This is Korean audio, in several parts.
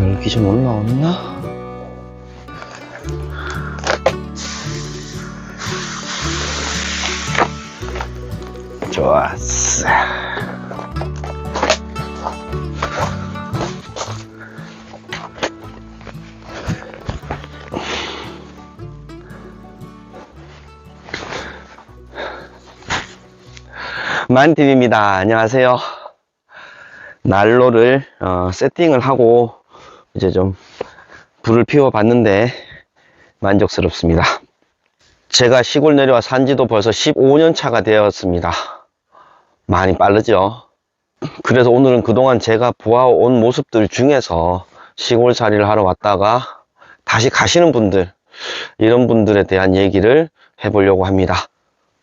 여기 좀 올라왔나? 좋았어. 만TV입니다. 안녕하세요. 난로를 어, 세팅을 하고 이제 좀 불을 피워 봤는데 만족스럽습니다. 제가 시골 내려와 산지도 벌써 15년 차가 되었습니다. 많이 빠르죠? 그래서 오늘은 그동안 제가 보아온 모습들 중에서 시골 살이를 하러 왔다가 다시 가시는 분들, 이런 분들에 대한 얘기를 해보려고 합니다.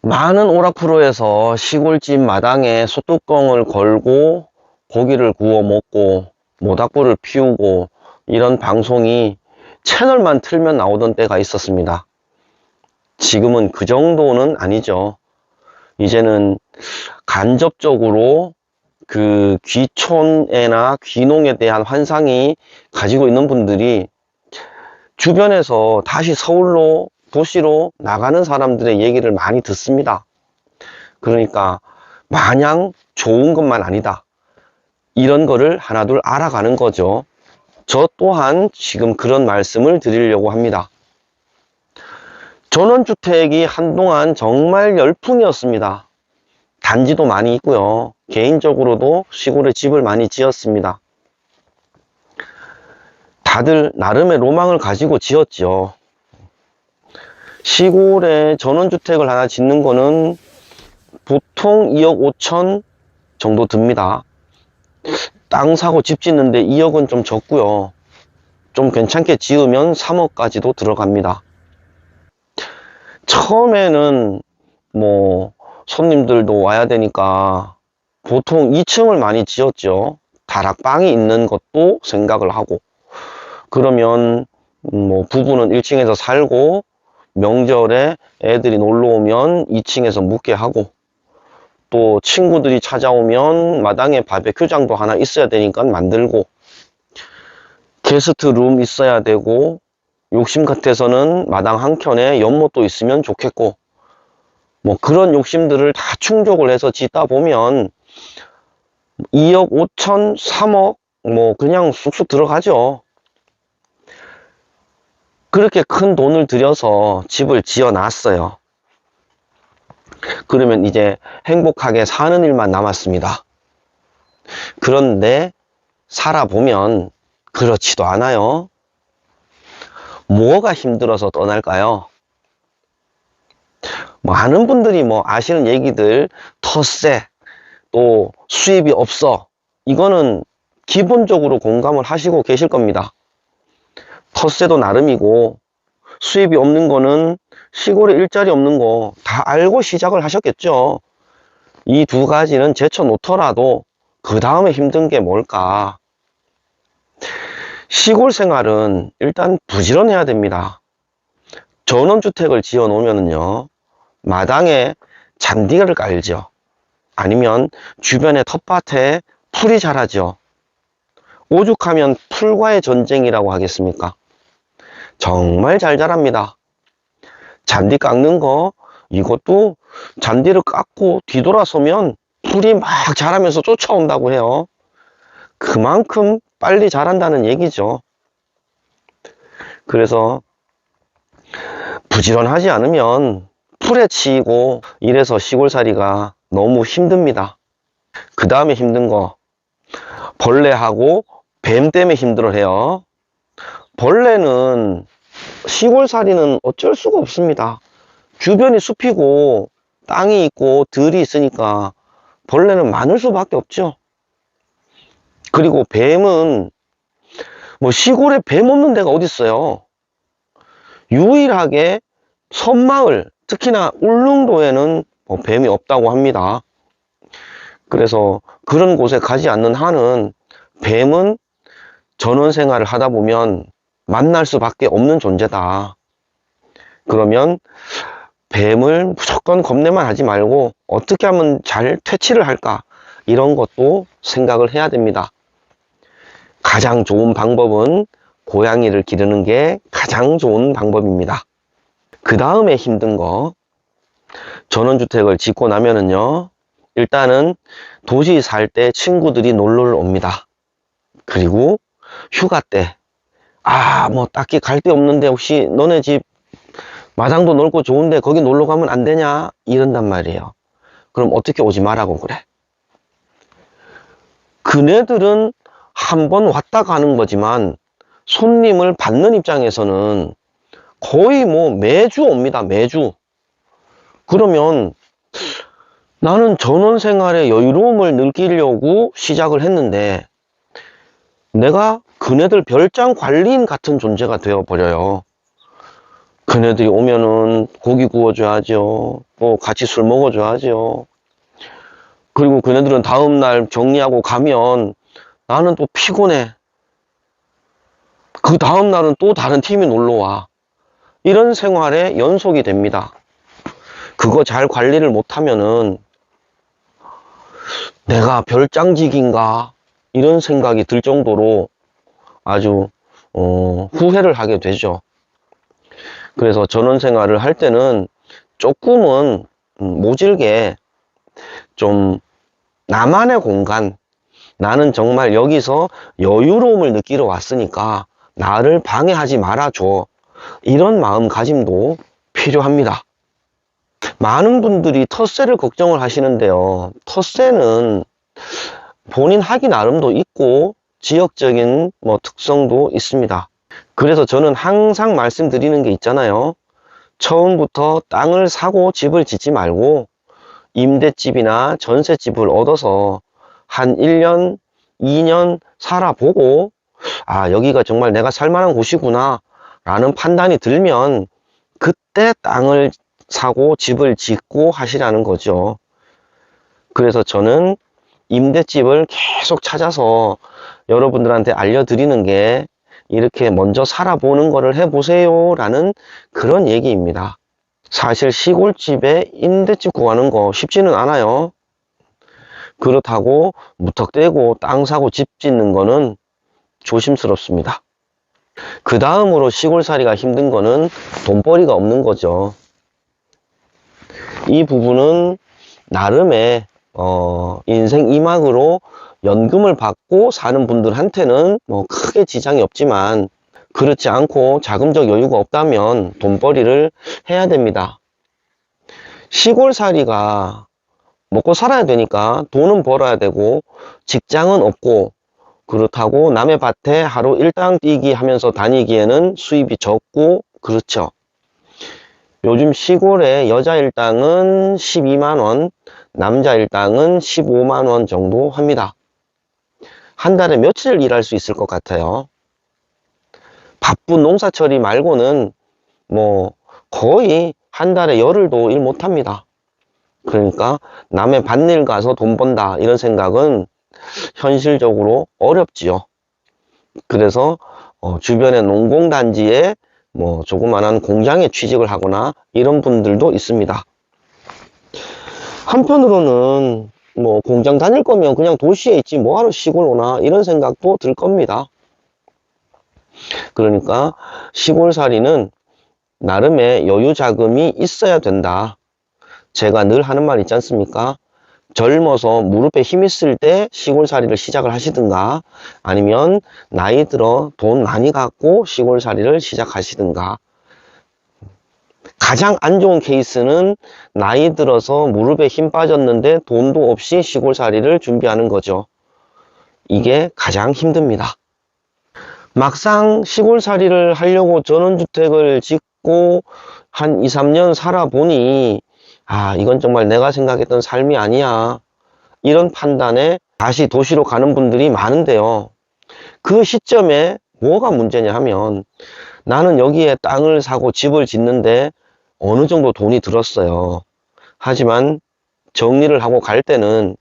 많은 오락프로에서 시골집 마당에 소뚜껑을 걸고 고기를 구워 먹고 모닥불을 피우고 이런 방송이 채널만 틀면 나오던 때가 있었습니다. 지금은 그 정도는 아니죠. 이제는 간접적으로 그 귀촌에나 귀농에 대한 환상이 가지고 있는 분들이 주변에서 다시 서울로 도시로 나가는 사람들의 얘기를 많이 듣습니다. 그러니까 마냥 좋은 것만 아니다. 이런 거를 하나둘 알아가는 거죠. 저 또한 지금 그런 말씀을 드리려고 합니다. 전원주택이 한동안 정말 열풍이었습니다. 단지도 많이 있고요. 개인적으로도 시골에 집을 많이 지었습니다. 다들 나름의 로망을 가지고 지었죠. 시골에 전원주택을 하나 짓는 거는 보통 2억 5천 정도 듭니다. 땅 사고 집 짓는데 2억은 좀 적고요. 좀 괜찮게 지으면 3억까지도 들어갑니다. 처음에는 뭐 손님들도 와야 되니까 보통 2층을 많이 지었죠. 다락방이 있는 것도 생각을 하고 그러면 뭐 부부는 1층에서 살고 명절에 애들이 놀러 오면 2층에서 묵게 하고 또 친구들이 찾아오면 마당에 바베큐장도 하나 있어야 되니까 만들고 게스트 룸 있어야 되고 욕심 같아서는 마당 한켠에 연못도 있으면 좋겠고 뭐 그런 욕심들을 다 충족을 해서 짓다 보면 2억 5천 3억 뭐 그냥 쑥쑥 들어가죠. 그렇게 큰 돈을 들여서 집을 지어 놨어요 그러면 이제 행복하게 사는 일만 남았습니다. 그런데 살아보면 그렇지도 않아요. 뭐가 힘들어서 떠날까요? 많은 분들이 뭐 아시는 얘기들 텃세 또 수입이 없어. 이거는 기본적으로 공감을 하시고 계실 겁니다. 텃세도 나름이고 수입이 없는 거는 시골에 일자리 없는 거 다 알고 시작을 하셨겠죠 이 두 가지는 제쳐 놓더라도 그 다음에 힘든 게 뭘까 시골 생활은 일단 부지런해야 됩니다. 전원주택을 지어 놓으면요 마당에 잔디를 깔죠. 아니면 주변의 텃밭에 풀이 자라죠. 오죽하면 풀과의 전쟁이라고 하겠습니까? 정말 잘 자랍니다. 잔디 깎는 거, 이것도 잔디를 깎고 뒤돌아서면 풀이 막 자라면서 쫓아온다고 해요. 그만큼 빨리 자란다는 얘기죠. 그래서 부지런하지 않으면 풀에 치이고 이래서 시골살이가 너무 힘듭니다. 그 다음에 힘든 거 벌레하고 뱀 때문에 힘들어해요. 벌레는 시골살이는 어쩔 수가 없습니다. 주변이 숲이고 땅이 있고 들이 있으니까 벌레는 많을 수밖에 없죠. 그리고 뱀은 뭐 시골에 뱀 없는 데가 어디 있어요? 유일하게 섬마을, 특히나 울릉도에는 뭐 뱀이 없다고 합니다. 그래서 그런 곳에 가지 않는 한은 뱀은 전원 생활을 하다 보면 만날 수밖에 없는 존재다. 그러면 뱀을 무조건 겁내만 하지 말고 어떻게 하면 잘 퇴치를 할까 이런 것도 생각을 해야 됩니다. 가장 좋은 방법은 고양이를 기르는 게 가장 좋은 방법입니다. 그 다음에 힘든 거, 전원주택을 짓고 나면은요, 일단은 도시 살 때 친구들이 놀러 옵니다. 그리고 휴가 때, 아, 뭐 딱히 갈 데 없는데 혹시 너네 집 마당도 넓고 좋은데 거기 놀러 가면 안 되냐? 이런단 말이에요. 그럼 어떻게 오지 말라고 그래? 그네들은 한 번 왔다 가는 거지만 손님을 받는 입장에서는 거의 뭐 매주 옵니다. 매주. 그러면 나는 전원 생활의 여유로움을 느끼려고 시작을 했는데 내가 그네들 별장 관리인 같은 존재가 되어 버려요. 그네들이 오면은 고기 구워줘야죠. 뭐 같이 술 먹어줘야죠. 그리고 그네들은 다음날 정리하고 가면 나는 또 피곤해. 그 다음날은 또 다른 팀이 놀러 와. 이런 생활의 연속이 됩니다. 그거 잘 관리를 못하면은 내가 별장직인가 이런 생각이 들 정도로 아주 어, 후회를 하게 되죠. 그래서 전원 생활을 할 때는 조금은 음, 모질게 좀 나만의 공간 나는 정말 여기서 여유로움을 느끼러 왔으니까 나를 방해하지 말아줘 이런 마음가짐도 필요합니다. 많은 분들이 텃세를 걱정을 하시는데요. 텃세는 본인 하기 나름도 있고 지역적인 뭐 특성도 있습니다. 그래서 저는 항상 말씀드리는 게 있잖아요. 처음부터 땅을 사고 집을 짓지 말고 임대집이나 전세집을 얻어서 한 1년, 2년 살아보고 아, 여기가 정말 내가 살만한 곳이구나 라는 판단이 들면 그때 땅을 사고 집을 짓고 하시라는 거죠. 그래서 저는 임대집을 계속 찾아서 여러분들한테 알려드리는 게 이렇게 먼저 살아보는 거를 해보세요 라는 그런 얘기입니다. 사실 시골집에 임대집 구하는 거 쉽지는 않아요. 그렇다고 무턱대고 땅 사고 집 짓는 거는 조심스럽습니다. 그 다음으로 시골살이가 힘든 거는 돈벌이가 없는 거죠. 이 부분은 나름의 어, 인생 이막으로 연금을 받고 사는 분들한테는 뭐 크게 지장이 없지만 그렇지 않고 자금적 여유가 없다면 돈벌이를 해야 됩니다. 시골살이가 먹고 살아야 되니까 돈은 벌어야 되고 직장은 없고 그렇다고 남의 밭에 하루 일당 뛰기 하면서 다니기에는 수입이 적고 그렇죠. 요즘 시골에 여자 일당은 12만원, 남자 일당은 15만원 정도 합니다. 한 달에 며칠 일할 수 있을 것 같아요. 바쁜 농사처리 말고는 뭐 거의 한 달에 열흘도 일 못합니다. 그러니까 남의 밭일 가서 돈 번다 이런 생각은 현실적으로 어렵지요. 그래서 어, 주변의 농공단지에 뭐 조그만한 공장에 취직을 하거나 이런 분들도 있습니다. 한편으로는 뭐 공장 다닐 거면 그냥 도시에 있지 뭐하러 시골 오나 이런 생각도 들 겁니다. 그러니까 시골살이는 나름의 여유 자금이 있어야 된다. 제가 늘 하는 말 있지 않습니까? 젊어서 무릎에 힘 있을 때 시골살이를 시작을 하시든가 아니면 나이 들어 돈 많이 갖고 시골살이를 시작하시든가 가장 안 좋은 케이스는 나이 들어서 무릎에 힘 빠졌는데 돈도 없이 시골살이를 준비하는 거죠. 이게 가장 힘듭니다. 막상 시골살이를 하려고 전원주택을 짓고 한 2, 3년 살아보니 아, 이건 정말 내가 생각했던 삶이 아니야. 이런 판단에 다시 도시로 가는 분들이 많은데요. 그 시점에 뭐가 문제냐 하면 나는 여기에 땅을 사고 집을 짓는데 어느 정도 돈이 들었어요. 하지만 정리를 하고 갈 때는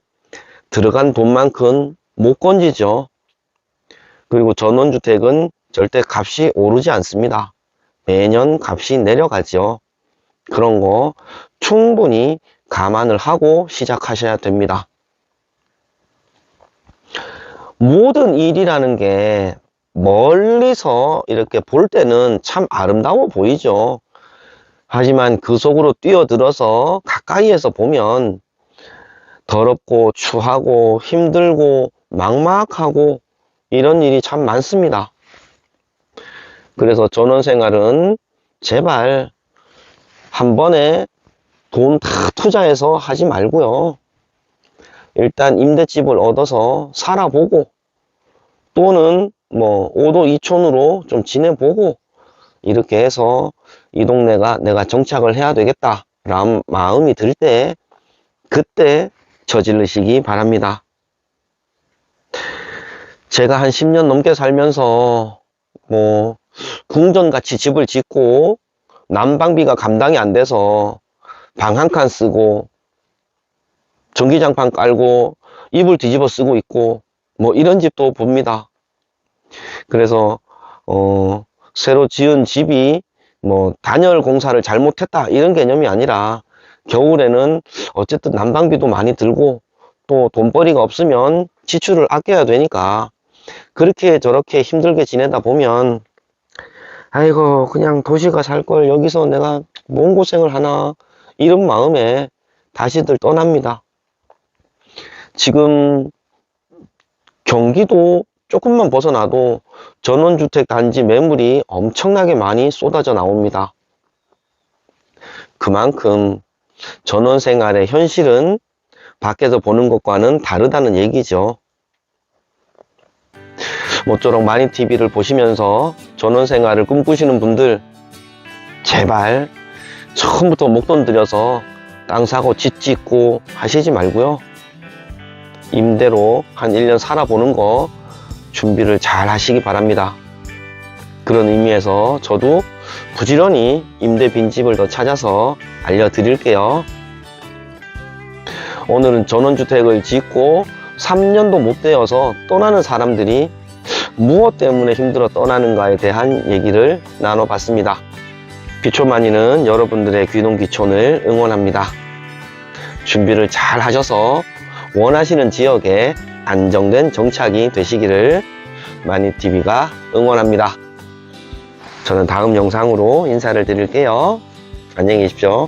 들어간 돈만큼 못 건지죠. 그리고 전원주택은 절대 값이 오르지 않습니다. 매년 값이 내려가죠. 그런 거 충분히 감안을 하고 시작하셔야 됩니다. 모든 일이라는 게 멀리서 이렇게 볼 때는 참 아름다워 보이죠. 하지만 그 속으로 뛰어들어서 가까이에서 보면 더럽고 추하고 힘들고 막막하고 이런 일이 참 많습니다. 그래서 전원 생활은 제발 한 번에 돈 다 투자해서 하지 말고요. 일단 임대집을 얻어서 살아보고 또는 뭐 5도 2촌으로 좀 지내보고 이렇게 해서 이 동네가 내가 정착을 해야 되겠다 라는 마음이 들 때 그때 저지르시기 바랍니다. 제가 한 10년 넘게 살면서 뭐 궁전같이 집을 짓고 난방비가 감당이 안 돼서 방 한 칸 쓰고 전기장판 깔고 이불 뒤집어 쓰고 있고 뭐 이런 집도 봅니다. 그래서 어 새로 지은 집이 뭐 단열 공사를 잘못했다 이런 개념이 아니라 겨울에는 어쨌든 난방비도 많이 들고 또 돈벌이가 없으면 지출을 아껴야 되니까 그렇게 저렇게 힘들게 지내다 보면 아이고 그냥 도시가 살 걸 여기서 내가 뭔 고생을 하나 이런 마음에 다시들 떠납니다. 지금 경기도 조금만 벗어나도 전원주택 단지 매물이 엄청나게 많이 쏟아져 나옵니다. 그만큼 전원 생활의 현실은 밖에서 보는 것과는 다르다는 얘기죠. 모쪼록 마니 TV를 보시면서 전원 생활을 꿈꾸시는 분들 제발 처음부터 목돈 들여서 땅 사고 집 짓고 하시지 말고요. 임대로 한 1년 살아보는 거 준비를 잘 하시기 바랍니다. 그런 의미에서 저도 부지런히 임대 빈집을 더 찾아서 알려드릴게요. 오늘은 전원주택을 짓고 3년도 못 되어서 떠나는 사람들이 무엇 때문에 힘들어 떠나는가에 대한 얘기를 나눠봤습니다. 귀촌만이는 여러분들의 귀농귀촌을 응원합니다. 준비를 잘 하셔서 원하시는 지역에 안정된 정착이 되시기를 마니TV가 응원합니다. 저는 다음 영상으로 인사를 드릴게요. 안녕히 계십시오.